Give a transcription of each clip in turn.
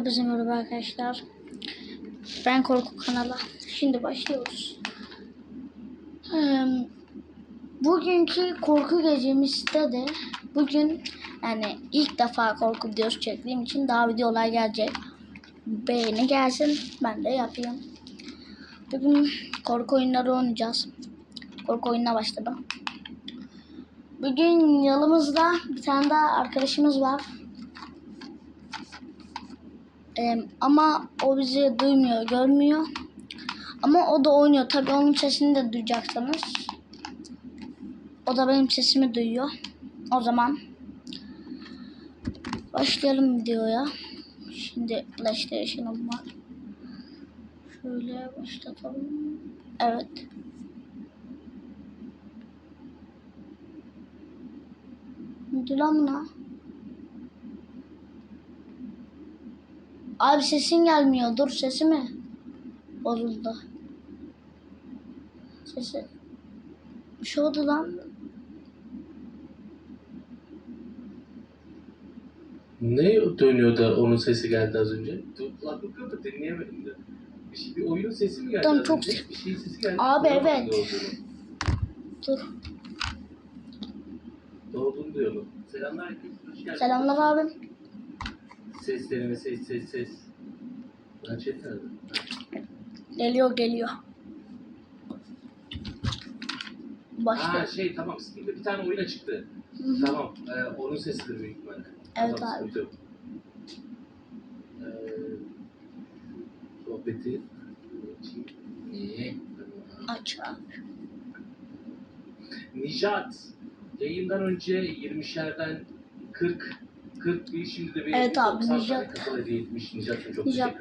Hepinize merhaba arkadaşlar. Ben Korku kanalı. Şimdi başlıyoruz. Bugünkü korku gecemizde de bugün yani ilk defa korku videosu çektiğim için daha videolar gelecek. Beğeni gelsin ben de yapayım. Bugün korku oyunları oynayacağız. Korku oyununa başladım. Bugün yanımızda bir tane daha arkadaşımız var. Ee, ama o bizi duymuyor, görmüyor. Ama o da oynuyor. Tabii onun sesini de duyacaksınız. O da benim sesimi duyuyor. O zaman başlayalım videoya. Şimdi PlayStation'ım var. Şöyle başlatalım. Evet. Ne lan Abi sesin gelmiyor. Dur sesi mi? Bozuldu. Sesi. Bir şey oldu lan. Ne dönüyor da onun sesi geldi az önce? Dur kulaklık da dinleyemedim de. Bir, şey, bir oyunun sesi mi geldi Tamam, çok önce? Bir şey sesi geldi. Abi, evet. Dur. Ne olduğunu duyalım. Selamlar. Selamlar abim. Ses deneme ses ses ses. Lan chat nerede? Geliyor geliyor. Ha Başlıyor. şey tamam Steam'de bir tane oyuna çıktı. Tamam e, onun sesidir büyük ihtimalle. Evet tamam, abi. sıkıntı yok. E, sohbeti. Ne? Aç abi. Nijat yayından önce 20'şerden 40 41 şimdi de benim Evet abi, 90 Nijat. teşekkür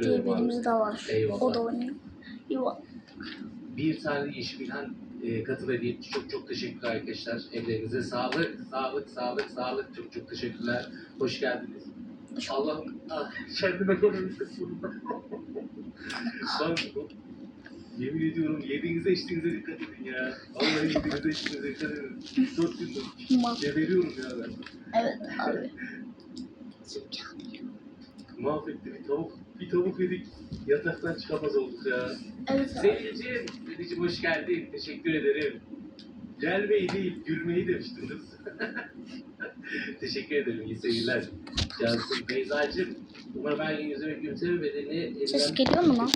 diye birimiz de var. Eyvallah. O da oynuyor. Yuva. Bir tane Yeşilhan e, katıl etmiş. Çok çok teşekkürler arkadaşlar. Evlerinize sağlık, sağlık, sağlık, sağlık. Çok çok teşekkürler. Hoş geldiniz. Allah'ım ah, kendime gelmemiştim sonunda. Bu- Yemin ediyorum yediğinize içtiğinize dikkat edin ya. Vallahi yediğinize içtiğinize dikkat edin. Dört gündür geberiyorum ya ben. Evet abi. Mahvetti bir tavuk. Bir tavuk yedik. Yataktan çıkamaz olduk ya. Evet abi. Selin'ciğim hoş geldin. Teşekkür ederim. Gelmeyi değil, gülmeyi demiştiniz. Teşekkür ederim. İyi seyirler. Cansın Beyza'cığım. Umarım her gün yüzüme gülümseme bedenini... Ses geliyor mu lan?